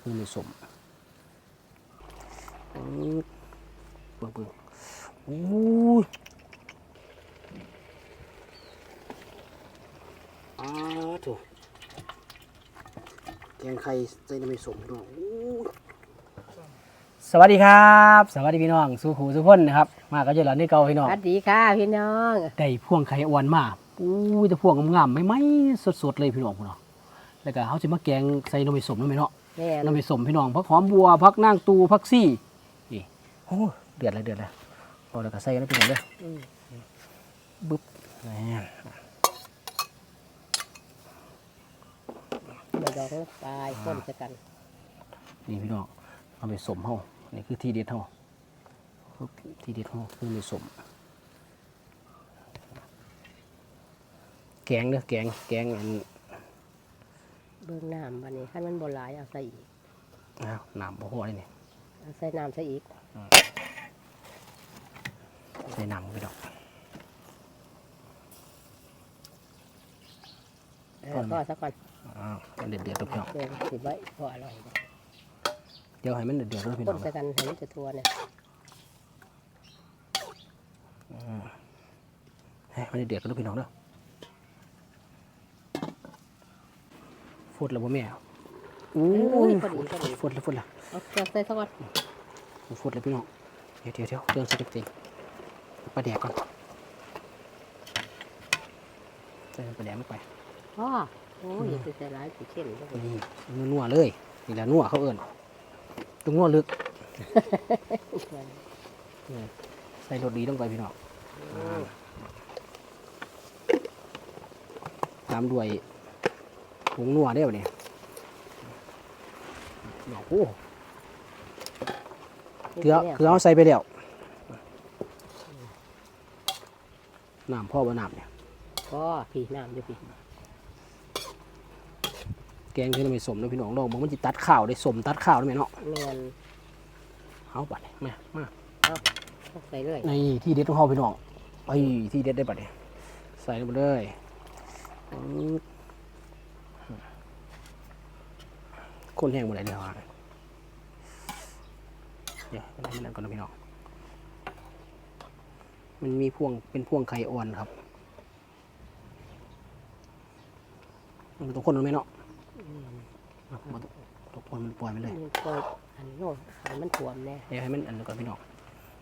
คือมีสมปึ๊บเบิ่งเบิ่งโอ้ยอ้าวโถูกแกงไข่ใส่น้ำมันสมพี่น้องอู้ยสวัสดีครับ สวัสดีพี่น้องสู้หูสู้พ้นนะครับ มาก็เจอหลานนี่เก่าพี่น้องสวัสดีค่ะพี่น้องได้พวงไข่อ่อนมาอู้ยแต่พวงงามๆไม่ไหมสดๆเลยพี่น้องพี่น้องแล้วก็เขาจะมาแกงใส่นมไปสมนั่นไหมเนาะ แม่นมไปสมพี่น้องพักหอมบัวพักนางตูพักซี่นี่โอ้เดือดเลยเดือดเลยพอแล้วก็ใส่กันแล้วพี่น้องเด้ออืมบึ๊บนี่เดี๋ยวดอกตายคนจะกันนี่พี่น้องเอาไปสมเฮานี่คือที่เด็ดเฮาปึ๊บที่เด็ดเฮาคือไปสมแกงเด้อแกงแกงอัน เบื้องน้ำวันนี้ขั้นมันโบหลายเอาใส่อีกอ้าวน้ำบ่พอเลยนี่เอาใส่น้ำใส่อีกใส่น้ำพี่น้องเออก็สักก่อนอ้าวมันเดือดเดือดๆตัวพี่น้องเดี๋ยวสิไว้พออร่อยเดี๋ยวให้มันเดือดเดือดด้วยพี่คน้อนงจะกันให้มันจะทัวเนี่ยให้มันเดือดเดือดกันด้วยพี่น้องเด้อ ฟดแล้วบ่แม่อู้อุ้ยยพอดีพอดี ฟดแล้วฟดแล้วเอาเครื่องใส่สักก่อนฟดแล้วพี่น้อง เดี๋ยวเดี๋ยวเดี๋ยวเครื่องใส่เต็มปลาแดกก่อน ใส่ปลาแดกลงไปพ่อโอ้ยอย่าไปใส่ร้ายสิเช่นเด้อนี่นัวๆเลย นี่แหละนัวเขาเอิ้นต้องนัวลึก ใส่รสดีลงไปพี่น้องอืมตามด้วย ผงนัวได้ป่ะเนี่ยโอ้โหเกลือเกลือเอาใส่ไปแล้วน้ำพ่อบ่น้ำเนี่ยพ่อพี่น้ำอยู่พี่แกงที่เราไม่สมนะพี่น้องลองบอกมันจะตัดข้าวได้สมตัดข้าวได้ไหมเนาะแม่นเอาบัดเนี่ยมามาเอาใส่เลยในที่เด็ดของเขาพี่น้องไอ้ยที่เด็ดได้บัดเนี่ยใส่ลงไปเลยปึ๊บ คนแห้งหมดเลยเดี๋ยวอะเดี๋ยวให้มันนั่นก่อนนะพี่น้องมันมีพวงเป็นพวงไข่อ่อนครับมันต้องคนมันไหมเนาะมันต้องต้องคนมันปล่อยมันเลยมันเปิดอันโน่นอันมันถ่วมแน่เดี๋ยวให้มันอันนั้นก่อนพี่น้อง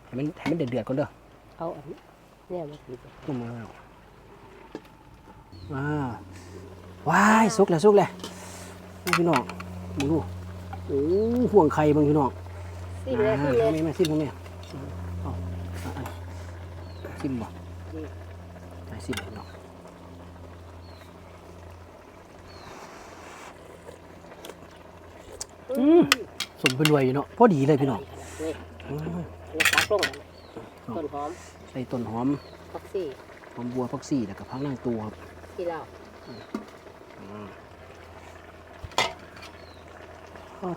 ให้มันให้มันเดือดเดือดๆก่อนเด้อเอาอันนี้เนี่ยมาติดนุ่มเลยพี่น้องอ่าว้ายสุกแล้วสุกแล้วนี่พี่น้อง ดูดูโอ้พวงไข่บางพี่น้องสิเลยสิเลยไม่ไม่ซิมผมเนี่ยเอาเอาเอาซิมบ่อืมใส่ซิมพี่น้องอืมสมเป็นรวยอยู่เนาะพอดีเลยพี่น้องนี่อืมนี่ตักลงมาต้นหอมใส่ต้นหอมฟักซี่หอมบัวพักซี่แล้วก็พักนางตูครับที่เราทอด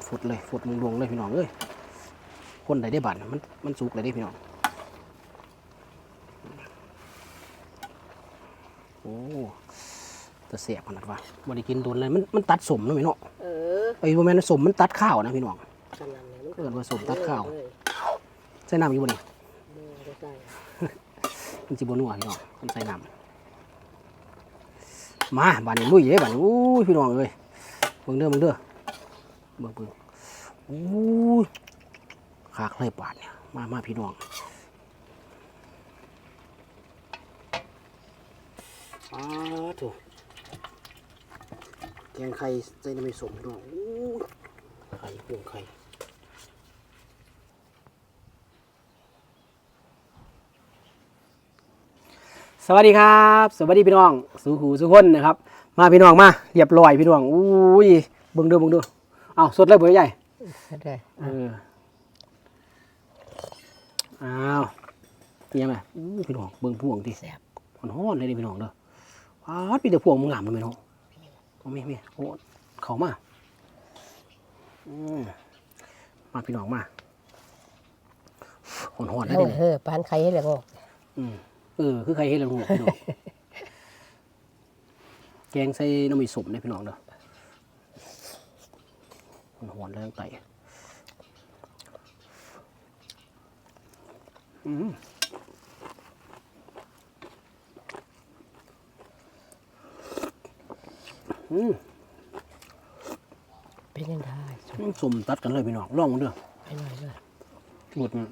ฝุดเลยฝุดมุงดวงเลยพี่น้องเอ้ยคนใดได้บัตรมันมันสุกเลยได้พี่น้องโอ้จะเสียบขนาดว่าบริกินโดนเลยมันมันตัดสมนะพี่น้องเออไอ้โมเมนสมมันตัดข้าวนะพี่น้องขนาดนั้นเอิ้นว่าสมตัดข้าวเลยใส่น้ำอยู่บ่นี่เลยเลยใส่มันจิบนัวพี่น้องมันใส่น้ำมาบานนี้ลุยเลยบานนี้อู้ยพี่น้องเอ้ยเบิ่งเด้อเบิ่งเด้อ เบิ่งเบิ่งอู้ยขากเลยบาดเนี่ย มามาพี่น้องอ้าถูกแกงไข่ใส่น้ำมันสมพี่น้องอู้ยไข่พวงไข่สวัสดีครับ สวัสดีพี่น้อง สู่หูสู่คนนะครับ มาพี่น้องมา เรียบร้อยพี่น้อง อู้ยเบิ่งด้อเบิ่งด้อ เอาสดเลยเบอร์ใหญ่ได้เอออ้าวเป็นยังไงอู้พี่น้องเบิ่งพวงดิแซ่บฮ้อนๆเลยดิพี่น้องเด้ออ้าวปีแต่พวงมึงงามเลยพี่น้องเอาไม่ไม่โอ้เข้ามาอืมมาพี่น้องมาฮ้อนๆเลยเอดิอเออปานไข่ให้เลยงอกอืมเออคือใครเห็นแล้วรู้พี่น้องแกงใส่น้ำมันสมเนี่ยพี่น้องเด้อมัน หอนแรงไก่อืมอืมเป็นยังไงมันสมตัดกันเลยพี่น้องลองมันเด้อไปหน่อยเลยหลุดมัน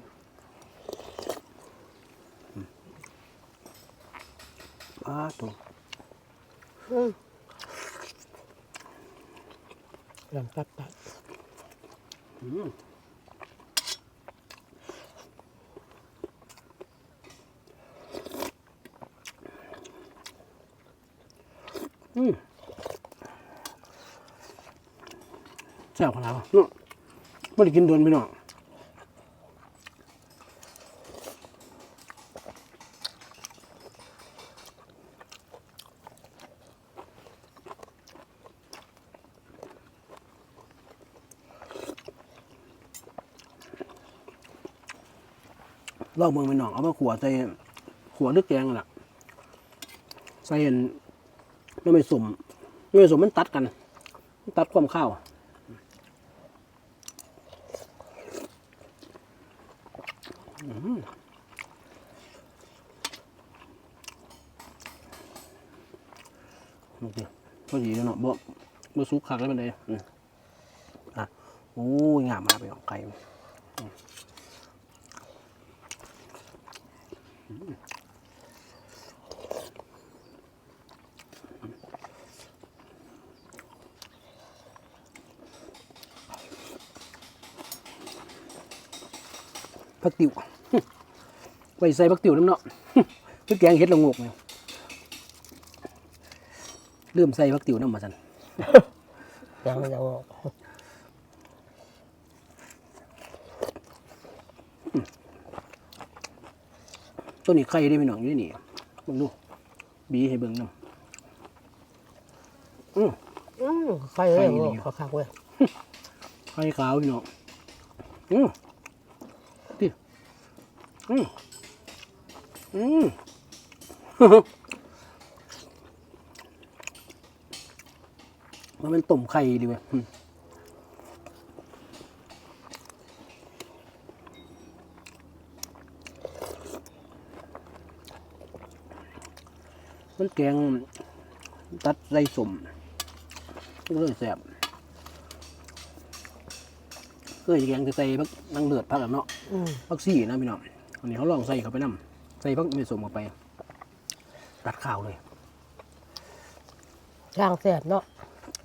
อืมอ้าตัวอืม ลำปัดปัดอืมอืมแซ่บขนาดนั้นเนาะไม่ได้กินโดนพี่น้อ งลอกเมืองพี่น้องเอามาขัวใส่ขัวนึกแกงนั่นล่ะใส่เห็นไม่ไม่สมไม่ไม่สมมันตัดกัน ตัดความข้าวโอเคพอดีแล้วเนาะบ่บ่สุกคักแล้วมันเลยอะโอ้ยงามมากไปของไก่ ผักติ๋วไปใส่ผักติ๋วน้ำเนาะคือแกงเห็ดละโงกเนี่ยลืมใส่ผักติ๋วน้ำมาสันยังไม่ยังออกตัวนี้ไข่ได้ไหมน้องอยู่นี่เบิ่งดูบีให้เบิ่งน้ำอืออืมไข่เลยโอ้ขอคักเว้ยไข่ขาวพี่น้องอือดิ อืออือมันเป็นต้มไข่ดีเว้ยอืมมันแกงตัดไรสมก็เลยแสบเคยแกงจะใส่พักนังเลือดพักอะเนาะอืมพักซี่นะพี่น้อง อันนี้เขาลองใส่เข้าไปน้ำใส่พักไม่สมเข้าไปตัดข้าวเลยย่างแซ่บเนาะ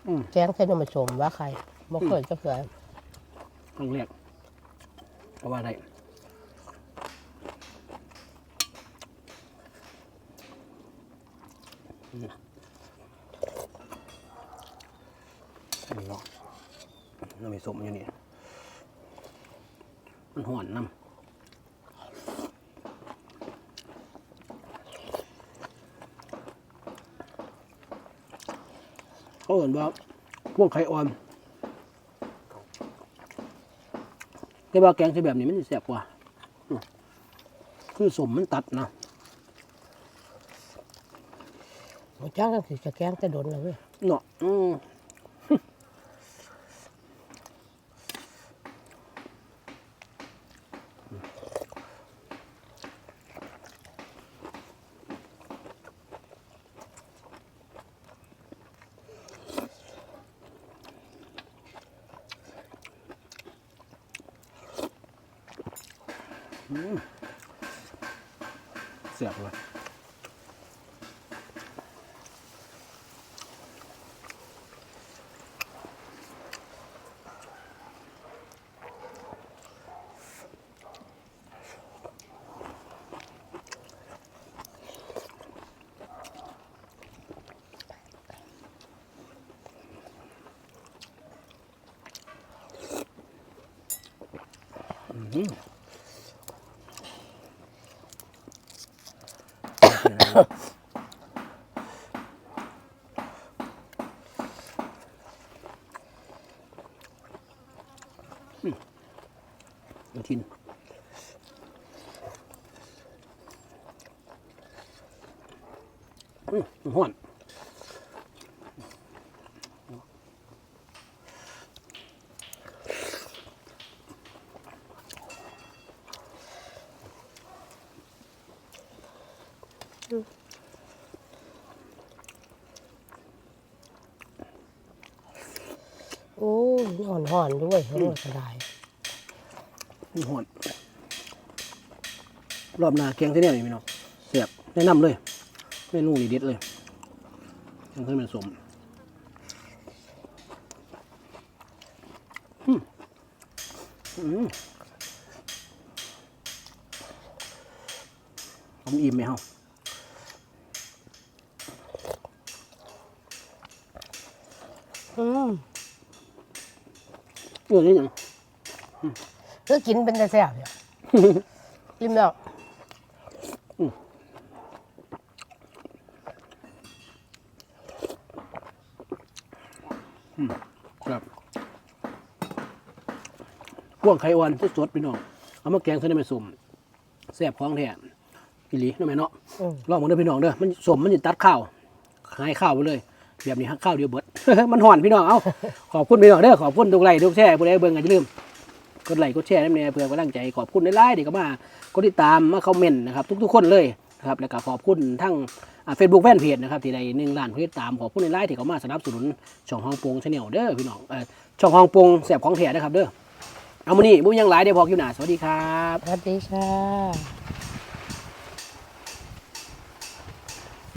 อืมแกงใส่นมผสมว่าใครบ่เคยจะเคยครั้งแรกเพราะว่าได้นี่เนาะน้ำไม่สมอยู่นี่มันห่อนน้ำ เขาเห็นว่าพวกไข่อ่อนแต่ว่าแกงใส่แบบนี้มันสิแซ่บกว่าอืมคือสมมันตัดนะหมูจ้างก็คือจะแกงแต่โดนเลยเว้ยเนาะ เสียบเลยอืมมาทินอืมห่อน โอ้ยห่อนห่อนๆด้วยโอ้ยกระไดมันหอนรอบหน้าแกงที่เนี่ยนี่พี่น้องเสียบแนะนำเลยเมนูนี่เด็ดเลยแกงที่เป็นสมอืมอืมผมอิ่มไหมเฮาอืม เรื่องนี้ยังก็กินเป็นแต่แซ่บเนี่ยอิ่มแล้วครับพวกไข่อ่อนสดๆพี่น้อง เอามาแกงใส่ในแม่สมแซ่บของแท้อีหลีน้องแม่เนาะอืมลองมาเด้อพี่น้องเด้อมันสมมันจะตัดข้าวหายข้าวไปเลย แบบนี้หักข้าวเดียวเบิด มันห่อนพี่น้องเอ้าขอบคุณพี่น้องเด้อขอบคุณทุกไลค์ทุกแชร์ผู้ใดเบิ่งก็อย่าลืมกดไลค์กดแชร์นั่นเองเพื่อกำลังใจขอบคุณในไลน์ที่ก็มากดติดตามมาคอมเมนต์นะครับทุกๆคนเลยนะครับแล้วก็ขอบคุณทั้งเฟซบุ๊กแฟนเพจนะครับที่ได้หนึ่งล้านผู้ติดตามขอบคุณในไลน์ที่เขามาสนับสนุนช่องฮองปงชาแนลเด้อพี่น้องเอ่อช่องฮองปงแสบของแท้นะครับเด้อเอามานี่บุ้ยังหลายเดี๋ยวพอคิวหนาสวัสดีครับ สวัสดีค่ะ